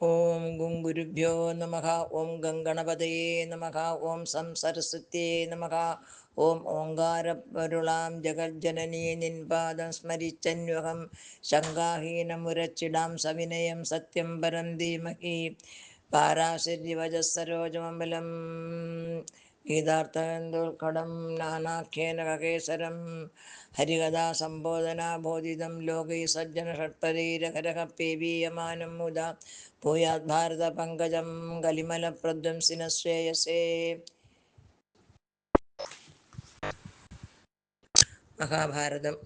ഓം ഗും ഗുരുഭ്യോ നമ. ഓം ഗംഗണപതയേ നമ. ഓം സം സരസ്വത്യേ നമ. ഓം ഓങ്കാരപരുളാം ജഗജ്ജനനീ നിൻപാദം സ്മരിച്ചന്വഹം. ശങ്കാഹീനമുരച്ചിടാം സവിനയം സത്യം പരം ധീമഹി പാരാശര്യവജസ്സരോജമമ്പലം ഗീതാർത്ഥകടം നാനാഖ്യേന കകേസരം. ഹരികഥാ സംബോധനാബോധിതം ലോകൈ സജ്ജന ഷട്പദൈരഹരഹ പേവീയമാനം മുത ഭൂയാത് ഭാരത പങ്കജം കലിമല പ്രധ്വംസിന ശ്രേയസേ. മഹാഭാരതം.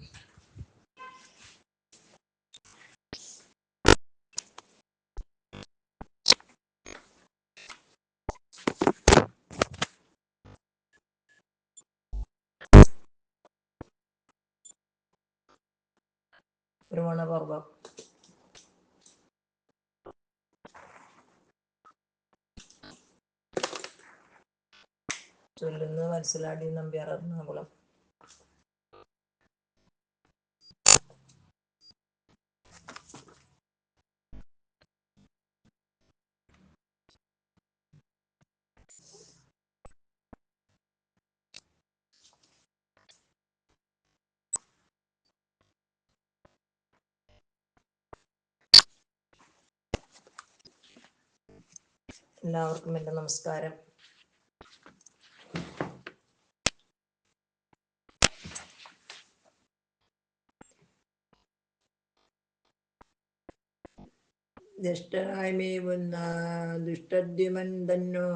ചൊല്ലുന്നത് മനസ്സിലാടി നമ്പ്യാർ എറണാകുളം എല്ലാവർക്കും എന്റെ നമസ്കാരം. ദുഷ്ടനായ്മേവുന്ന ദുഷ്ടദ്യുമൻ തന്നോ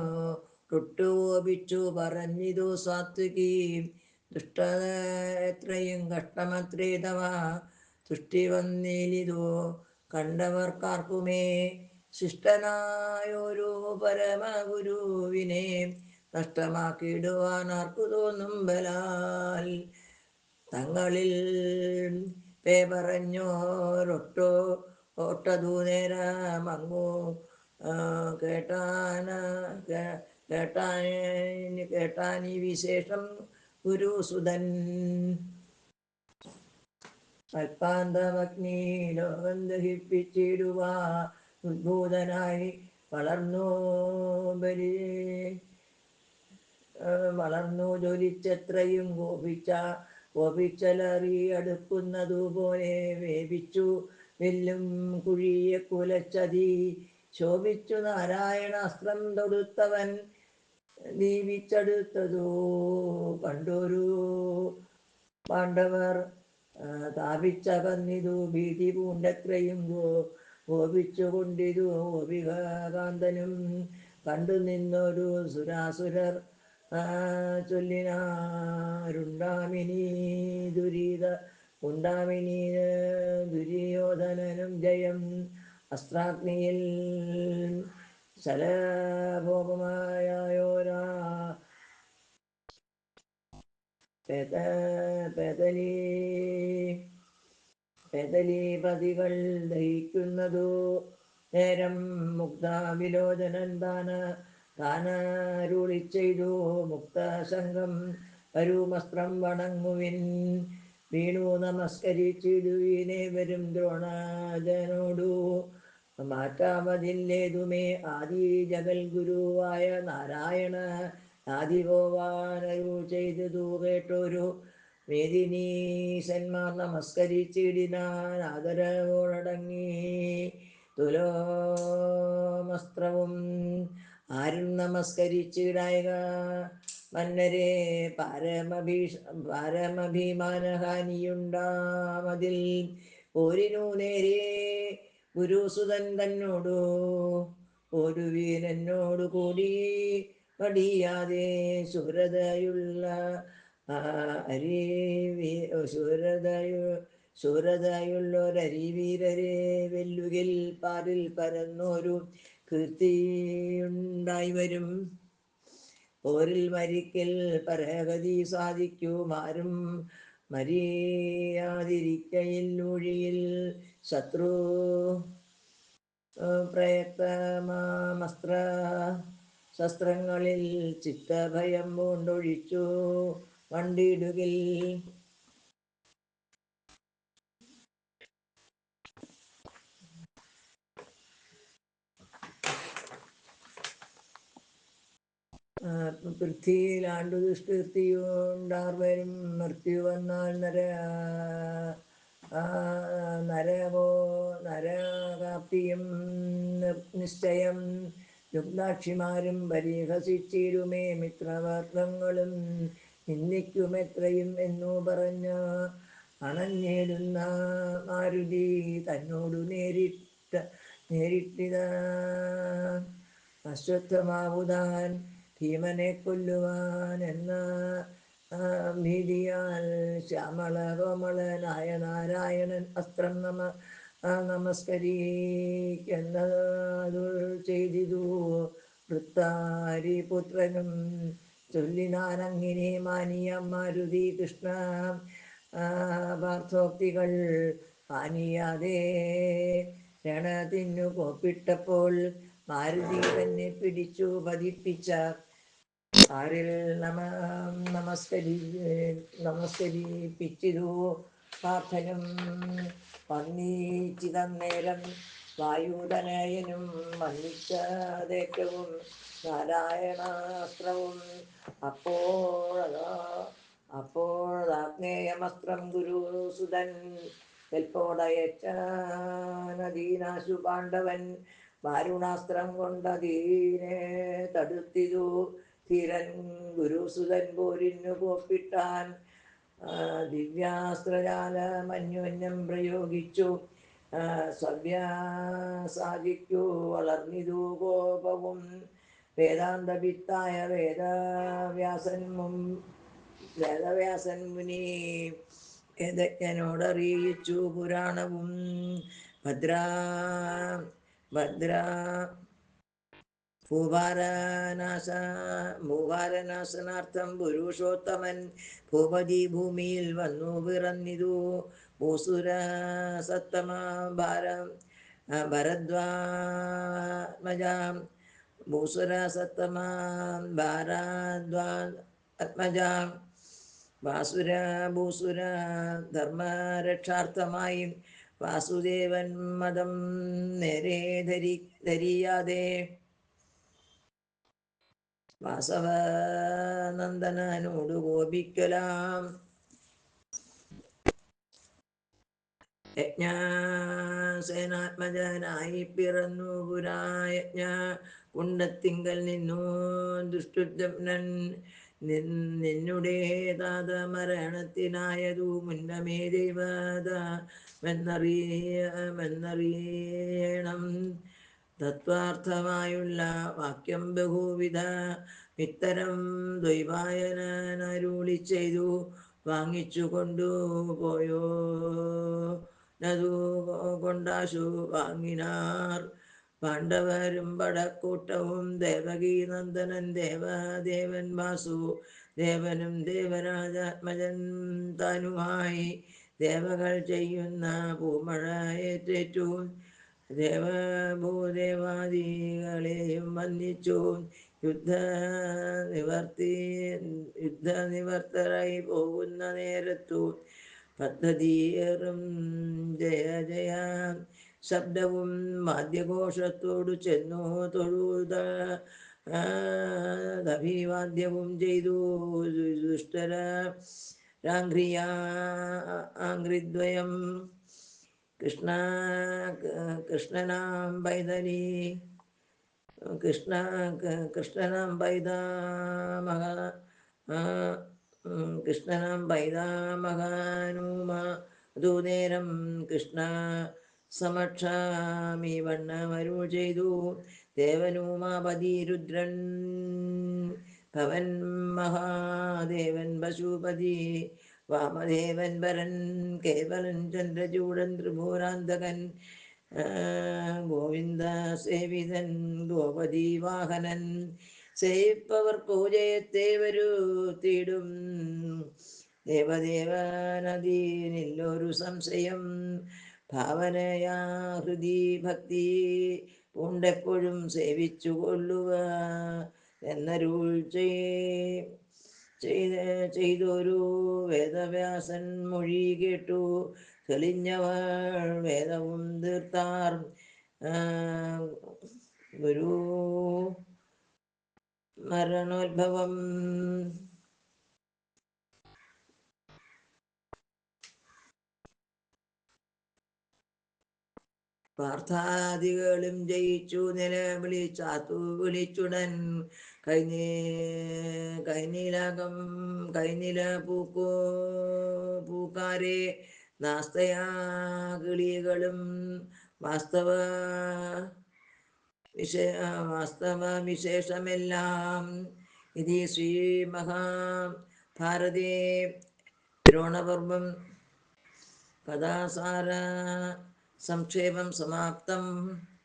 തൊട്ടുകോപിച്ചു പറഞ്ഞിതു സാത്വികി. ദുഷ്ടത എത്രയും കഷ്ടമത്രേതവ തുഷ്ടി വന്നേലിതു കണ്ടവർക്കാർക്കുമേ ശിഷ്ടനായൊരു പരമഗുരുവിനെ നഷ്ടമാക്കിയിടുവാൻ ആർക്കു തോന്നും ബലാൽ? തങ്ങളിൽ പേ പറഞ്ഞോരൊട്ടോ ഓട്ടതു നേരമങ്ങു കേട്ടാന കേട്ടാനി കേട്ടാനി വിശേഷം ഗുരുസുതൻ അൽപാന്തമഗ്നി ലോകം ദഹിപ്പിച്ചിടുവാ ഉദ്ഭൂതനായി വളർന്നു ബലി. വളർന്നു ജ്വലിച്ചത്രയും കോപിച്ച കോപിച്ചലറി അടുക്കുന്നതുപോലെ വേവിച്ചു വെല്ലും കുഴിയെ കുലച്ചതി ശോഭിച്ചു നാരായണാസ്ത്രം തൊടുത്തവൻ ദീപിച്ചെടുത്തതു കണ്ടൊരു പാണ്ഡവർ താപിച്ച പന്നിതു ഭീതി പൂണ്ടത്രയും കോപിച്ചു കൊണ്ടിതു ഗോപികാന്തനും കണ്ടു നിന്നൊരു സുരാസുരർ ചൊല്ലിനാരുണ്ടാമിനി ദുരിത ഉണ്ടാമിനി ദുര്യോധനനും ജയം. അസ്ത്രാഗ്നിയിൽ പെതലീപതികൾ ദഹിക്കുന്നതു നേരം മുക്താവിലോചനൻ താന താനരുളി ചെയ്തു മുക്തസംഘം പരുമസ്ത്രം വണങ്ങുവിൻ. വീണു നമസ്കരിച്ചിടുവിനെ വരും ദ്രോണാജനോടു മാറ്റാമതില്ലേതുമേ ആദി ജഗൽ ഗുരുവായ നാരായണ ആദി ആദിഭോവാനരു ചെയ്തതു കേട്ടൊരു വേദിനീശന്മാർ നമസ്കരിച്ചിടിനാൻ ആദരവോടങ്ങി തുലോമസ്ത്രവും ആരും നമസ്കരിച്ചിടായക. മന്നരെ പരമഭീഷ പരമഭിമാനഹാനിയുണ്ടാമതിൽ. പോരിനു നേരെ ഗുരുസുതൻ തന്നോടു ഒരു വീരനോടു കൂടി പടിയാതെ സുരതയുള്ള അരി ശൂരതയു ശൂരതയുള്ളൊരരിവീരരെ വെല്ലുകിൽ പാറിൽ പരന്നൊരു കീർത്തിയുണ്ടായി വരും. പോരിൽ മരിക്കൽ പരഗതി സാധിക്കുമാരും മരിയാതിരിക്കയിൽ ഒഴിയിൽ ശത്രു പ്രയക്തമാസ്ത്ര ശസ്ത്രങ്ങളിൽ ചിത്തഭയം കൊണ്ടൊഴിച്ചു വണ്ടിടുകിൽ പൃഥ്വിയിലാണ്ടു ദുഷ്കീർത്തിയുണ്ടാർവരും മൃത്യു വന്നാൽ നര നരകോ നരകാപ്തിയും നിശ്ചയം. യുഗ്നാക്ഷിമാരും പരിഹസിച്ചിരുമേ മിത്രവർഗങ്ങളും നിന്ദിക്കുമെത്രയും എന്നു പറഞ്ഞ അണഞ്ഞേടുന്ന മാരുതി തന്നോടു നേരിട്ട നേരിട്ടിത അശ്വത്ഥമാവുതാൻ ഭീമനെ കൊല്ലുവാൻ എന്ന ഭീതിയാൽ ശ്യാമള കോമളനായ നാരായണൻ അസ്ത്രം നമ ആ, നമസ്കരിക്കുന്നതു ചെയ്തിതു. വൃത്താരിപുത്രനും ചൊല്ലിനാനങ്ങിനെ മാനിയ മാരുതി കൃഷ്ണ പാർത്ഥോക്തികൾ മാനിയാതെ രണതിന്നു കോപ്പിട്ടപ്പോൾ മാരുതി തന്നെ പിടിച്ചു പതിപ്പിച്ച ആരിൽ നമ നമസ്കരി നമസ്കരിപ്പിച്ചിരു പാർത്ഥനും വന്നീച്ചിതന്നേരം വായുധനായനും വന്നിച്ചതേറ്റവും നാരായണാസ്ത്രവും. അപ്പോഴതാ അപ്പോഴാഗ്നേയമസ്ത്രം ഗുരുസുതൻ കൽപ്പോടയച്ചാനദീനാശു പാണ്ഡവൻ. വാരുണാസ്ത്രം കൊണ്ടതീനെ തടുത്തിതു ധീരൻ ഗുരുസുതൻ പോരിന്നു കോപ്പിട്ടാൻ ദിവ്യാസ്ത്രജാലമന്യോന്യം പ്രയോഗിച്ചു. സവ്യസാധിക്കു വളർന്നിതു കോപവും. വേദാന്തവിത്തായ വേദവ്യാസൻ മും വേദവ്യാസൻ മുനി വേദജ്ഞനോടറിയിച്ചു പുരാണവും. ഭദ്രാ ഭദ്ര ഭൂഭാരനാശ ഭൂഭാരനാശനാർത്ഥം പുരുഷോത്തമൻ ഭൂപതി ഭൂമിയിൽ വന്നു പിറന്നിതു. ഭൂസുര സത്തമ ഭാരം ഭരദ്വാത്മജ ഭൂസുര സത്തമ ഭാരദ്വാത്മജ. വാസുര ഭൂസുര ധർമ്മരക്ഷാർത്ഥമായി വാസുദേവൻ മതം നേരെ ധരി ധരിയാതെ വാസവനന്ദനോട് കോപിക്കലാം. യജ്ഞാസേനാത്മജനായി പിറന്നു പുരായജ്ഞ. കുണ്ടത്തിങ്കൽ നിന്നു ദുഷ്ടുജനൻ നിന്നുടെ താത മരണത്തിനായതു മുന്നമേ ദൈവത മെന്നറിയണം തത്വാർത്ഥമായുള്ള വാക്യം ബഹുവിധ ഇത്തരം ദ്വൈവായനരുളി ചെയ്തു വാങ്ങിച്ചു കൊണ്ടുപോയോ നതു കൊണ്ടാശു വാങ്ങിനാർ. പാണ്ഡവരും പടക്കൂട്ടവും ദേവകീ നന്ദനൻ ദേവദേവൻ വാസു ദേവനും ദേവരാജാത്മജൻ തനുമായി. ദേവകൾ ചെയ്യുന്ന പൂമഴയേറ്റേറ്റു ദേവഭൂദേവാദികളെയും വന്ദിച്ചു. യുദ്ധ നിവർത്തി യുദ്ധ നിവർത്തരായി പോകുന്ന നേരത്തു പദ്ധതിയേറും. ജയ ജയ. ശബ്ദവും വാദ്യഘോഷത്തോടു ചെന്നു തൊഴുത അഭിവാദ്യവും ചെയ്തു. ദുഷ്ടര രാഘ്രിയ കൃഷ്ണ കൃഷ്ണനാം പൈതലി കൃഷ്ണ കൃഷ്ണനാം പൈതാമഹ കൃഷ്ണനാം പൈതാമഹാനുമതു ദൂനേരം കൃഷ്ണ സമക്ഷാമി വണ്ണമരുൾ ചെയ്തു. ദേവനുമാപതി രുദ്രൻ ഭവൻ മഹാദേവൻ പശുപതി വാമദേവൻ വരൻ കേവലൻ ചന്ദ്രചൂടൻ ത്രിഭുവനാന്തകൻ ഗോവിന്ദ സേവിതൻ ഗോപതി വാഹനൻ സേവിപ്പവർ പൂജയത്തെ തീടും ദേവദേവനദീനില്ലൊരു സംശയം. ഭാവനയാ ഹൃദി ഭക്തി ഉണ്ടെപ്പോഴും സേവിച്ചു കൊള്ളുക എന്നരുൾ ചെയ് ചെയ്ത ചെയ്തൊരു വേദവ്യാസൻ മൊഴി കേട്ടു. തെളിഞ്ഞവൾ വേദവും തീർത്താർ ഗുരു മരണോത്ഭവം പാർത്ഥാദികളും ജയിച്ചു നിലവിളിച്ചാത്തു വിളിച്ചുടൻ. കൈനീ കൈനീലകം കൈനില പൂക്കോ പൂക്കാരെ നാസ്തയാ കിളികളും വാസ്തവ വിശേ വാസ്തവ വിശേഷമെല്ലാം. ഇത് ശ്രീ മഹാഭാരതേ ദ്രോണപർവം കഥാസാര संक्षेपं समाप्तम्।